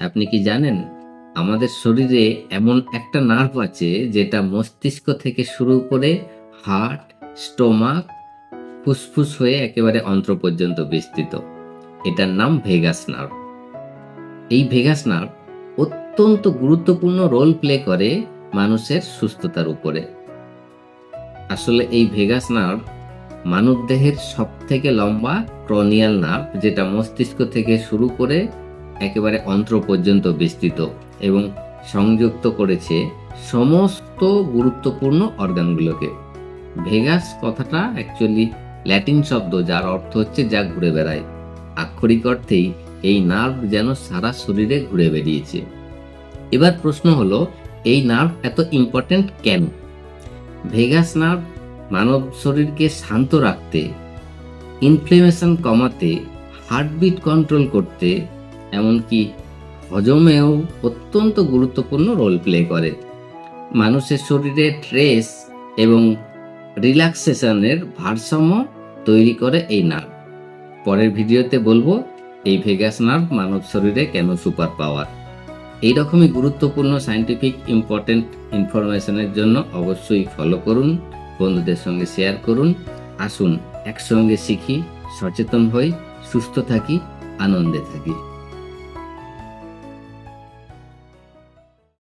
আপনি কি জানেন, আমাদের শরীরে এমন একটা নার্ভ আছে যেটা মস্তিষ্ক থেকে শুরু করে হার্ট স্টোমাক ফুসফুস হয়ে একেবারে অন্ত্র পর্যন্ত বিস্তৃত। এটার নাম ভেগাস নার্ভ এই ভেগাস নার্ভ অত্যন্ত গুরুত্বপূর্ণ রোল প্লে করে মানুষের সুস্থতার উপরে। আসলে এই ভেগাস নার্ভ মানবদেহের সব থেকে লম্বা ক্রনিয়াল নার্ভ যেটা মস্তিষ্ক থেকে শুরু করে একেবারে অন্ত্র পর্যন্ত বিস্তৃত এবং সংযুক্ত করেছে সমস্ত গুরুত্বপূর্ণ অর্গানগুলোকে। ভেগাস কথাটা অ্যাকচুয়ালি ল্যাটিন শব্দ যার অর্থ হচ্ছে যা ঘুরে বেড়ায়। আক্ষরিক অর্থেই এই নার্ভ যেন সারা শরীরে ঘুরে বেরিয়েছে এবার প্রশ্ন হলো, এই নার্ভ এত ইম্পর্ট্যান্ট কেন? ভেগাস নার্ভ মানব শরীরকে শান্ত রাখতে ইনফ্লেমেশন কমাতে হার্টবিট কন্ট্রোল করতে এমনকি হজমেও অত্যন্ত গুরুত্বপূর্ণ রোল প্লে করে। মানুষের শরীরে ট্রেস এবং রিল্যাক্সেশনের ভারসাম্য তৈরি করে এই নার্ভ পরের ভিডিওতে বলব, এই ভেগাস নার্ভ মানব শরীরে কেন সুপার পাওয়ার এই রকমই গুরুত্বপূর্ণ সায়েন্টিফিক ইম্পর্টেন্ট ইনফরমেশনের জন্য অবশ্যই ফলো করুন, বন্ধুদের সঙ্গে শেয়ার করুন, আসুন একসঙ্গে শিখি, সচেতন হই, সুস্থ থাকি, আনন্দে থাকি।